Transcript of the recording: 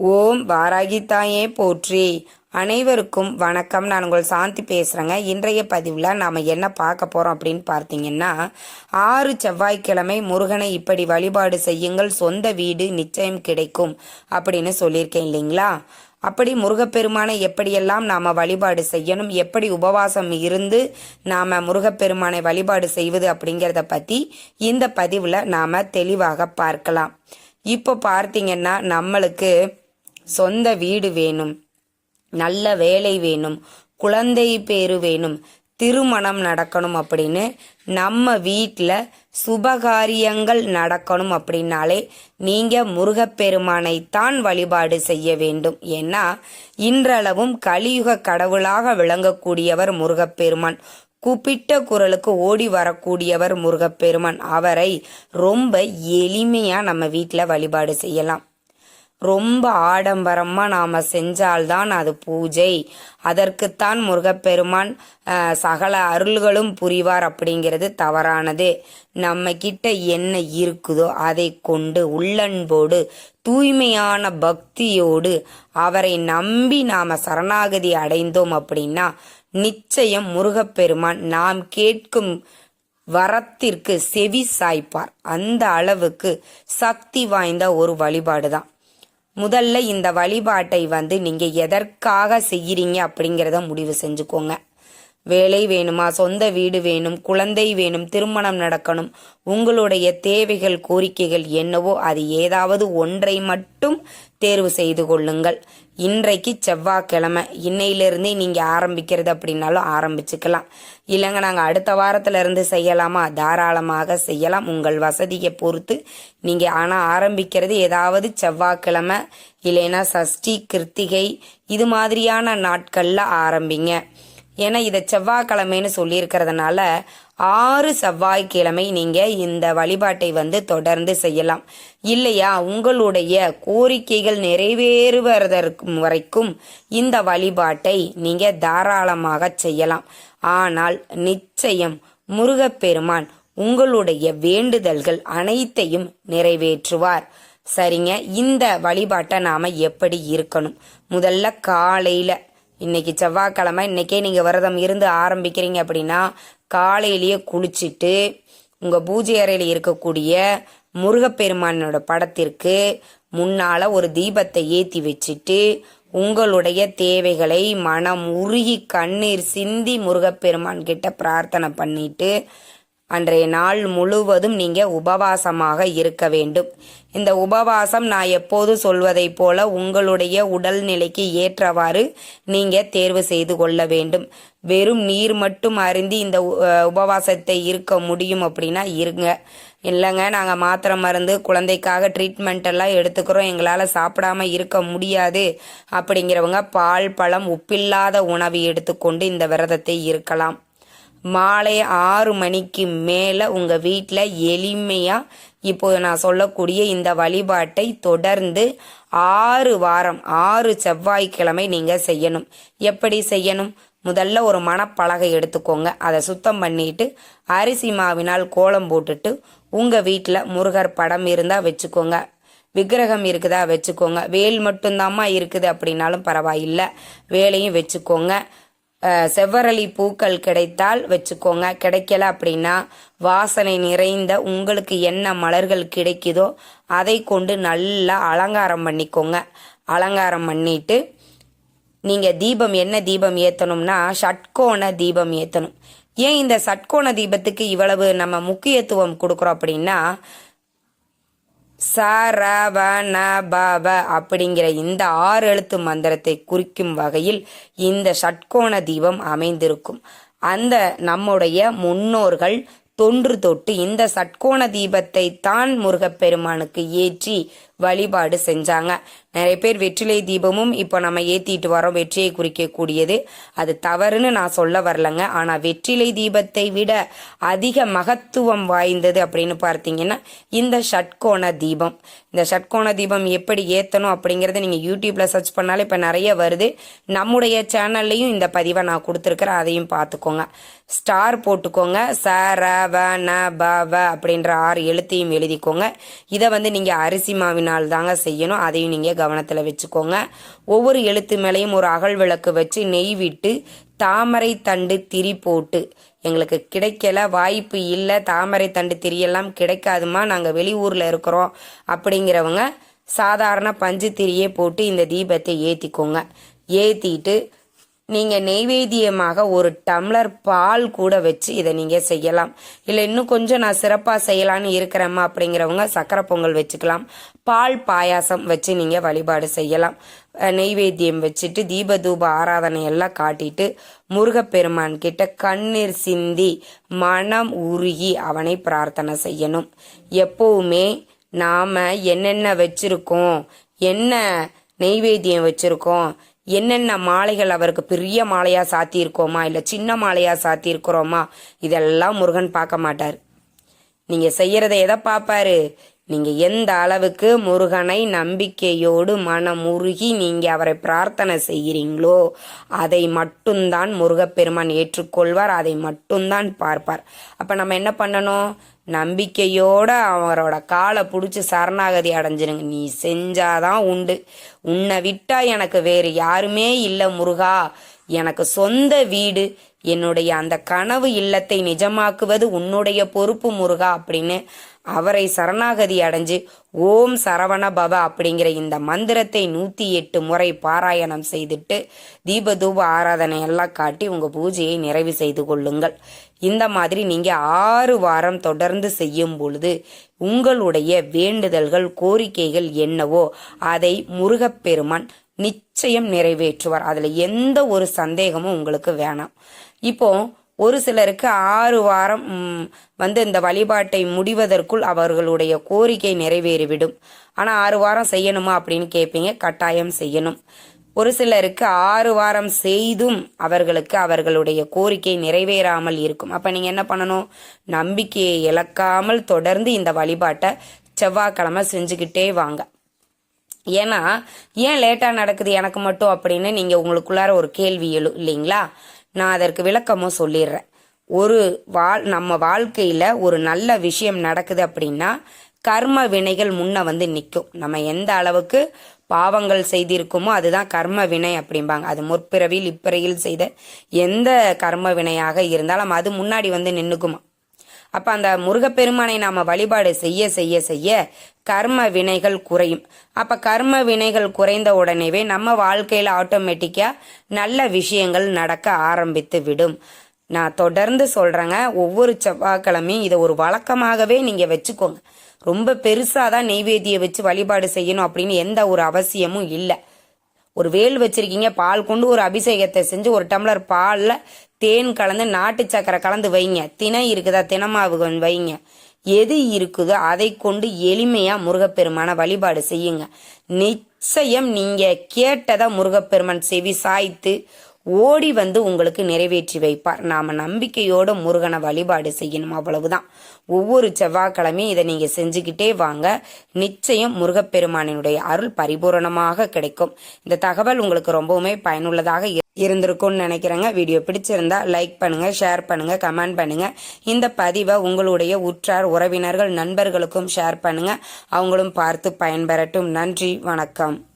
ஓம் வாராகி தாயே போற்றி. அனைவருக்கும் வணக்கம். நான் உங்கள் சாந்தி பேசுகிறேங்க இன்றைய பதிவில் நாம் என்ன பார்க்க போகிறோம் அப்படின்னு பார்த்தீங்கன்னா ஆறு செவ்வாய்க்கிழமை முருகனை இப்படி வழிபாடு செய்யுங்கள். சொந்த வீடு நிச்சயம் கிடைக்கும் அப்படின்னு சொல்லியிருக்கேன் இல்லைங்களா? அப்படி முருகப்பெருமானை எப்படியெல்லாம் நாம் வழிபாடு செய்யணும்? எப்படி உபவாசம் இருந்து நாம் முருகப்பெருமானை வழிபாடு செய்வது அப்படிங்கிறத பற்றி இந்த பதிவில் நாம் தெளிவாக பார்க்கலாம். இப்போ பார்த்தீங்கன்னா நம்மளுக்கு சொந்த வீடு வேணும் நல்ல வேலை வேணும் குழந்தை பேரு வேணும் திருமணம் நடக்கணும் அப்படின்னு நம்ம வீட்டில் சுபகாரியங்கள் நடக்கணும் அப்படின்னாலே நீங்கள் முருகப்பெருமானை தான் வழிபாடு செய்ய வேண்டும். ஏன்னா இன்றளவும் கலியுக கடவுளாக விளங்கக்கூடியவர் முருகப்பெருமான் கூப்பிட்ட குரலுக்கு ஓடி வரக்கூடியவர் முருகப்பெருமான். அவரை ரொம்ப எளிமையாக நம்ம வீட்டில் வழிபாடு செய்யலாம். ரொம்ப ஆடம்பரமாக நாம் செஞ்சால்தான் அது பூஜை. அதற்குத்தான் முருகப்பெருமான் சகல அருள்களும் புரிவார் அப்படிங்கிறது தவறானது. நம்ம கிட்ட என்ன இருக்குதோ அதை கொண்டு உள்ளன்போடு தூய்மையான பக்தியோடு அவரை நம்பி நாம் சரணாகதி அடைந்தோம் அப்படின்னா நிச்சயம் முருகப்பெருமான் நாம் கேட்கும் வரத்திற்கு செவி சாய்ப்பார். அந்த அளவுக்கு சக்தி வாய்ந்த ஒரு வழிபாடு தான் முதல்ல இந்த வழிபாட்டை வந்து நீங்கள் எதற்காக செய்கிறீங்க அப்படிங்கிறத முடிவு செஞ்சுக்கோங்க. வேலை வேணுமா? சொந்த வீடு வேணும் குழந்தை வேணும் திருமணம் நடக்கணும். உங்களுடைய தேவைகள் கோரிக்கைகள் என்னவோ அது ஏதாவது ஒன்றை மட்டும் தேர்வு செய்து கொள்ளுங்கள். இன்றைக்கு செவ்வாய்க்கிழமை. இன்னையிலிருந்தே நீங்கள் ஆரம்பிக்கிறது அப்படின்னாலும் ஆரம்பிச்சுக்கலாம். இல்லைங்க நாங்கள் அடுத்த வாரத்திலிருந்து செய்யலாமா? தாராளமாக செய்யலாம். உங்கள் வசதியை பொறுத்து நீங்கள் ஆனால் ஆரம்பிக்கிறது ஏதாவது செவ்வாய்க்கிழமை. இல்லைன்னா சஷ்டி கிருத்திகை இது மாதிரியான நாட்களில் ஆரம்பிங்க. ஏன்னா இதை செவ்வாய்க்கிழமைன்னு சொல்லியிருக்கிறதுனால ஆறு செவ்வாய்க்கிழமை நீங்கள் இந்த வழிபாட்டை வந்து தொடர்ந்து செய்யலாம். இல்லையா? உங்களுடைய கோரிக்கைகள் நிறைவேறுவதற்கு வரைக்கும் இந்த வழிபாட்டை நீங்கள் தாராளமாக செய்யலாம். ஆனால் நிச்சயம் முருகப்பெருமான் உங்களுடைய வேண்டுதல்கள் அனைத்தையும் நிறைவேற்றுவார். சரிங்க? இந்த வழிபாட்டை நாம் எப்படி இருக்கணும்? முதல்ல காலையில் இன்னைக்கு செவ்வாய்க்கிழமை இன்றைக்கே நீங்கள் விரதம் இருந்து ஆரம்பிக்கிறீங்க அப்படின்னா காலையிலேயே குளிச்சுட்டு உங்கள் பூஜை அறையில் இருக்கக்கூடிய முருகப்பெருமானோட படத்திற்கு முன்னால் ஒரு தீபத்தை ஏற்றி வச்சுட்டு உங்களுடைய தேவைகளை மனம் உருகி கண்ணீர் சிந்தி முருகப்பெருமான் கிட்ட பிரார்த்தனை பண்ணிட்டு அன்றைய நாள் முழுவதும் நீங்க உபவாசமாக இருக்க வேண்டும். இந்த உபவாசம் நான் எப்போது சொல்வதைப் போல உங்களுடைய உடல்நிலைக்கு ஏற்றவாறு நீங்க தேர்வு செய்து கொள்ள வேண்டும். வெறும் நீர் மட்டும் அருந்தி இந்த உ- உபவாசத்தை இருக்க முடியும் அப்படின்னா இருங்க. இல்லைங்க நாங்கள் மாத்திரை மருந்து குழந்தைக்காக ட்ரீட்மெண்ட் எல்லாம் எடுத்துக்கிறோம். எங்களால் சாப்பிடாம இருக்க முடியாது. அப்படிங்கிறவங்க பால் பழம் உப்பில்லாத உணவு எடுத்துக்கொண்டு இந்த விரதத்தை இருக்கலாம். மாலை ஆறு மணிக்கு மேலே உங்கள் வீட்டில் எளிமையாக இப்போது நான் சொல்லக்கூடிய இந்த வழிபாட்டை தொடர்ந்து ஆறு வாரம் ஆறு செவ்வாய்க்கிழமை நீங்கள் செய்யணும். எப்படி செய்யணும்? முதல்ல ஒரு மணப்பலகை எடுத்துக்கோங்க. அதை சுத்தம் பண்ணிட்டு அரிசி மாவினால் கோலம் போட்டுட்டு உங்கள் வீட்டில் முருகர் படம் இருந்தால் வச்சுக்கோங்க. விக்கிரகம் இருக்குதா வச்சுக்கோங்க. வேல் மட்டும்தாம்மா இருக்குது அப்படின்னாலும் பரவாயில்லை. வேலையும் வச்சுக்கோங்க. செவ்வரளி பூக்கள் கிடைத்தால் வச்சுக்கோங்க. கிடைக்கல அப்படின்னா வாசனை நிறைந்த உங்களுக்கு என்ன மலர்கள் கிடைக்குதோ அதை கொண்டு நல்லா அலங்காரம் பண்ணிக்கோங்க. அலங்காரம் பண்ணிட்டு நீங்கள் தீபம் என்ன தீபம் ஏற்றணும்னா ஷட்கோண தீபம் ஏற்றணும் ஏன் இந்த சட்கோண தீபத்துக்கு இவ்வளவு நம்ம முக்கியத்துவம் கொடுக்குறோம் அப்படின்னா சரவணபவ அப்படிங்கிற இந்த ஆறு எழுத்து மந்திரத்தை குறிக்கும் வகையில் இந்த ஷட்கோண தீபம் அமைந்திருக்கும். அந்த நம்முடைய முன்னோர்கள் தொன்று தொட்டு இந்த சட்கோண தீபத்தை தான் முருகப்பெருமானுக்கு ஏற்றி வழிபாடு செஞ்சாங்க. நிறைய பேர் வெற்றிலை தீபமும் இப்போ நம்ம ஏற்றிட்டு வரோம். வெற்றியை குறிக்கக்கூடியது. அது தவறுன்னு நான் சொல்ல வரலங்க. ஆனால் வெற்றிலை தீபத்தை விட அதிக மகத்துவம் வாய்ந்தது அப்படின்னு பார்த்தீங்கன்னா இந்த ஷட்கோண தீபம். இந்த ஷட்கோண தீபம் எப்படி ஏற்றணும் அப்படிங்கிறத நீங்கள் யூடியூப்பில் சர்ச் பண்ணாலே இப்போ நிறைய வருது. நம்முடைய சேனல்லையும் இந்த பதிவை நான் கொடுத்துருக்குறேன். அதையும் பார்த்துக்கோங்க. ஸ்டார் போட்டுக்கோங்க. ச ர வ ந ப வ அப்படின்ற ஆறு எழுத்தையும் எழுதிக்கோங்க. இதை வந்து நீங்கள் அரிசி மாவின் பௌர்ணமினால் தாங்க செய்யணும். அதையும் நீங்கள் கவனத்தில் வச்சுக்கோங்க. ஒவ்வொரு எழுத்து மேலேயும் ஒரு அகல் விளக்கு வச்சு நெய் விட்டு தாமரை தண்டு திரி போட்டு எங்களுக்கு கிடைக்கல வாய்ப்பு இல்லை. தாமரை தண்டு திரியெல்லாம் கிடைக்காதுமா? நாங்கள் வெளியூரில் இருக்கிறோம். அப்படிங்கிறவங்க சாதாரண பஞ்சு திரியே போட்டு இந்த தீபத்தை ஏற்றிக்கோங்க ஏற்றிட்டு நீங்கள் நெய்வேத்தியமாக ஒரு டம்ளர் பால் கூட வச்சு இதை நீங்கள் செய்யலாம். இல்லை இன்னும் கொஞ்சம் நான் சிறப்பாக செய்யலான்னு இருக்கிறேம்மா அப்படிங்கிறவங்க சக்கரை பொங்கல் வச்சுக்கலாம். பால் பாயாசம் வச்சு நீங்கள் வழிபாடு செய்யலாம். நெய்வேத்தியம் வச்சுட்டு தீப தூப ஆராதனை எல்லாம் காட்டிட்டு முருகப்பெருமான் கிட்ட கண்ணீர் சிந்தி மனம் உருகி அவனை பிரார்த்தனை செய்யணும். எப்பவுமே நாம என்னென்ன வச்சிருக்கோம் என்ன நெய்வேத்தியம் வச்சிருக்கோம் என்னென்ன மாலைகள் அவருக்கு பெரிய மாலையாக சாத்தியிருக்கோமா இல்லை சின்ன மாலையாக சாத்தியிருக்கிறோமா இதெல்லாம் முருகன் பார்க்க மாட்டார். நீங்கள் செய்கிறத எதை பார்ப்பாரு? நீங்கள் எந்த அளவுக்கு முருகனை நம்பிக்கையோடு மனமுருகி நீங்கள் அவரை பிரார்த்தனை செய்கிறீங்களோ அதை மட்டும்தான் முருகப்பெருமான் ஏற்றுக்கொள்வார் அதை மட்டும்தான் பார்ப்பார். அப்போ நம்ம என்ன பண்ணணும்? நம்பிக்கையோட அவரோட காலை பிடிச்சி சரணாகதி அடைஞ்சிருங்க. நீ செஞ்சாதான் உண்டு. உன்னை விட்டா எனக்கு வேறு யாருமே இல்லை முருகா. எனக்கு சொந்த வீடு. என்னுடைய அந்த கனவு இல்லத்தை நிஜமாக்குவது உன்னுடைய பொறுப்பு முருகா அப்படின்னு அவரை சரணாகதி அடைஞ்சு ஓம் சரவண பவ அப்படிங்கிற இந்த மந்திரத்தை நூத்தி எட்டு முறை பாராயணம் செய்துட்டு தீப தூப ஆராதனை எல்லாம் காட்டி உங்க பூஜையை நிறைவு செய்து கொள்ளுங்கள். இந்த மாதிரி நீங்க ஆறு வாரம் தொடர்ந்து செய்யும் பொழுது உங்களுடைய வேண்டுதல்கள் கோரிக்கைகள் என்னவோ அதை முருகப்பெருமான் நிச்சயம் நிறைவேற்றுவார். அதுல எந்த ஒரு சந்தேகமும் உங்களுக்கு வேணாம். இப்போ ஒரு சிலருக்கு ஆறு வாரம் வந்து இந்த வழிபாட்டை முடிவதற்குள் அவர்களுடைய கோரிக்கை நிறைவேறிவிடும். ஆனால் ஆறு வாரம் செய்யணுமா அப்படின்னு கேட்பீங்க கட்டாயம் செய்யணும். ஒரு சிலருக்கு ஆறு வாரம் செய்தும் அவர்களுக்கு அவர்களுடைய கோரிக்கை நிறைவேறாமல் இருக்கும். அப்போ நீங்கள் என்ன பண்ணணும்? நம்பிக்கையை இழக்காமல் தொடர்ந்து இந்த வழிபாட்டை செவ்வாய்க்கிழமை செஞ்சுக்கிட்டே வாங்க. ஏன்னா ஏன் லேட்டாக நடக்குது எனக்கு மட்டும் அப்படின்னு நீங்கள் உங்களுக்குள்ளார ஒரு கேள்வி எழு இல்லைங்களா? நான் அதற்கு விளக்கமும் சொல்லிடுறேன். ஒரு வாழ் நம்ம வாழ்க்கையில் ஒரு நல்ல விஷயம் நடக்குது அப்படின்னா கர்ம வினைகள் முன்ன வந்து நிற்கும் நம்ம எந்த அளவுக்கு பாவங்கள் செய்திருக்குமோ அதுதான் கர்ம வினை அப்படிம்பாங்க. அது முற்பிறவியில் இப்பிறையில் செய்த எந்த கர்ம வினையாக இருந்தாலும் அது முன்னாடி வந்து நின்றுக்குமா அப்ப அந்த முருகப்பெருமானை நாம வழிபாடு செய்ய செய்ய செய்ய கர்ம வினைகள் குறையும். அப்ப கர்ம வினைகள் குறைந்த உடனேவே நம்ம வாழ்க்கையில ஆட்டோமேட்டிக்கா நல்ல விஷயங்கள் நடக்க ஆரம்பித்து விடும். நான் தொடர்ந்து சொல்றேங்க ஒவ்வொரு செவ்வாய்க்கிழமையும் இதை ஒரு வழக்கமாகவே நீங்க வச்சுக்கோங்க. ரொம்ப பெருசாக தான் நெய்வேதியை வச்சு வழிபாடு செய்யணும் அப்படின்னு எந்த ஒரு அவசியமும் இல்லை. ஒரு வேல் வச்சிருக்கீங்க பால் கொண்டு ஒரு அபிஷேகத்தை செஞ்சு ஒரு டம்ளர் பாலில் தேன் கலந்து நாட்டு சக்கரை கலந்து வைங்க. தினை இருக்குதா தினமாவு வைங்க. எது இருக்குதோ அதை கொண்டு எளிமையா முருகப்பெருமான வழிபாடு செய்யுங்க. நிச்சயம் நீங்க கேட்டதை முருகப்பெருமான் செவி சாய்த்து ஓடி வந்து உங்களுக்கு நிறைவேற்றி வைப்பார். நாம நம்பிக்கையோட முருகனை வழிபாடு செய்யணும். அவ்வளவுதான். ஒவ்வொரு செவ்வாய்க்கிழமையும் இதை நீங்க செஞ்சுக்கிட்டே வாங்க. நிச்சயம் முருகப்பெருமானினுடைய அருள் பரிபூரணமாக கிடைக்கும். இந்த தகவல் உங்களுக்கு ரொம்பவுமே பயனுள்ளதாக இரு- இருந்திருக்கும்னு நினைக்கிறேங்க. வீடியோ பிடிச்சிருந்தா லைக் பண்ணுங்க ஷேர் பண்ணுங்க கமெண்ட் பண்ணுங்க. இந்த பதிவை உங்களுடைய உற்றார் உறவினர்கள் நண்பர்களுக்கும் ஷேர் பண்ணுங்க. அவங்களும் பார்த்து பயன்பெறட்டும். நன்றி வணக்கம்.